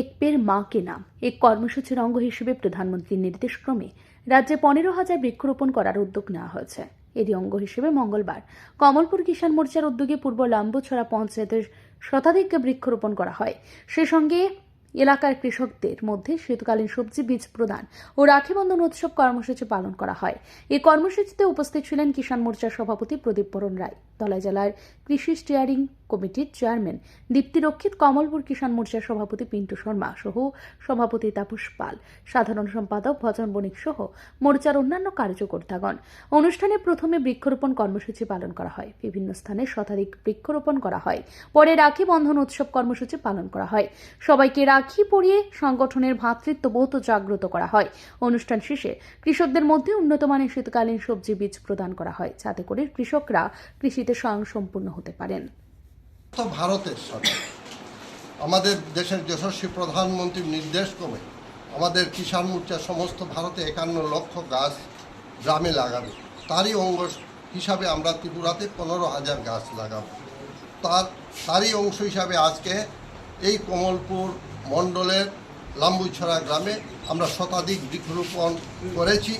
এক পের মা কে নাম। এক কর্মসূচির অঙ্গ হিসেবে প্রধানমন্ত্রীর নির্দেশক্রমে রাজ্যে পনেরো হাজার বৃক্ষরোপণ করার উদ্যোগ নেওয়া হয়েছে। এরই অঙ্গ হিসেবে মঙ্গলবার কমলপুর কিষাণ মোর্চার উদ্যোগে পূর্ব লাম্বছড়া পঞ্চায়েতের শতাধিক বৃক্ষরোপণ করা হয়। সে সঙ্গে এলাকার কৃষকদের মধ্যে শীতকালীন সবজি বীজ প্রদান ও রাখি বন্ধন উৎসব কর্মসূচি পালন করা হয়। এই কর্মসূচিতে উপস্থিত ছিলেন কিষাণ মোর্চার সভাপতি প্রদীপ বরণ রায়। ধলাই জেলার কৃষি স্টিয়ারিং কমিটির চেয়ারম্যান। দীপ্তি রক্ষিত, কমলপুর কিষাণ মোর্চার সভাপতি পিন্টু শর্মা সহ সভাপতি তাপস পাল। সাধারণ সম্পাদক ভজন বণিক সহ মোর্চার অন্যান্য কার্যকর্তাগণ। অনুষ্ঠানে প্রথমে বৃক্ষরোপণ কর্মসূচি পালন করা হয়। বিভিন্ন স্থানে শতাধিক বৃক্ষরোপণ করা হয়। পরে রাখি বন্ধন উৎসব কর্মসূচি পালন করা হয়। সবাইকে রাখি পরিয়ে সংগঠনের ভ্রাতৃত্ববোধ জাগ্রত করা হয়। অনুষ্ঠান শেষে কৃষকদের মধ্যে উন্নত মানের শীতকালীন সবজি বীজ প্রদান করা হয়। যাতে করে কৃষকরা কৃষিতে স্বয়ংসম্পূর্ণ হতে পারেন। তো ভারতের সরকার আমাদের দেশের যশস্বী প্রধানমন্ত্রীর নির্দেশ ক্রমে আমাদের কিষাণ মোর্চা সমস্ত ভারতে একান্ন লক্ষ গাছ গ্রামে লাগাবে। তারই অঙ্গ হিসাবে আমরা ত্রিপুরাতে পনেরো হাজার গাছ লাগাবো। তার, তারই অংশ হিসাবে আজকে এই কমলপুর মণ্ডলের লাম্বুছড়া গ্রামে আমরা শতাধিক বৃক্ষরোপণ করেছি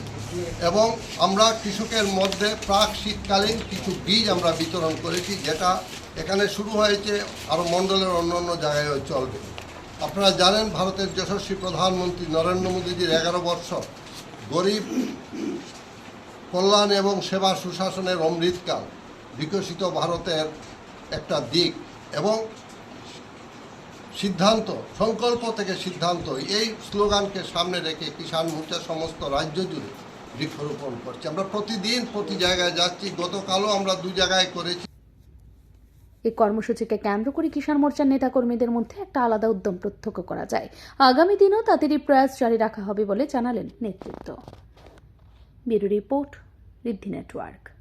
এবং আমরা কৃষকের মধ্যে প্রাক শীতকালীন কিছু বীজ আমরা বিতরণ করেছি, যেটা এখানে শুরু হয়েছে আরও মণ্ডলের অন্য অন্য জায়গায়ও চলবে। আপনারা জানেন ভারতের যশস্বী প্রধানমন্ত্রী নরেন্দ্র মোদীজির এগারো বৎসর গরিব, কল্যাণ এবং সেবা সুশাসনের অমৃতকাল বিকশিত ভারতের একটা দিক এবং সিদ্ধান্ত, সংকল্প থেকে সিদ্ধান্ত এই স্লোগানকে সামনে রেখে কিষাণ মোর্চা সমস্ত রাজ্য জুড়ে বৃক্ষরোপণ করছে। আমরা প্রতিদিন প্রতি জায়গায় যাচ্ছি, গতকালও আমরা দু জায়গায় করেছি। এই কর্মসূচিকে কেন্দ্র করে কিষাণ মোর্চার নেতাকর্মীদের মধ্যে একটা আলাদা উদ্যম প্রত্যক্ষ করা যায়। আগামী দিনও তাদেরই প্রয়াস জারি রাখা হবে বলে জানালেন নেতৃত্ব। Bureau report Riddhi network.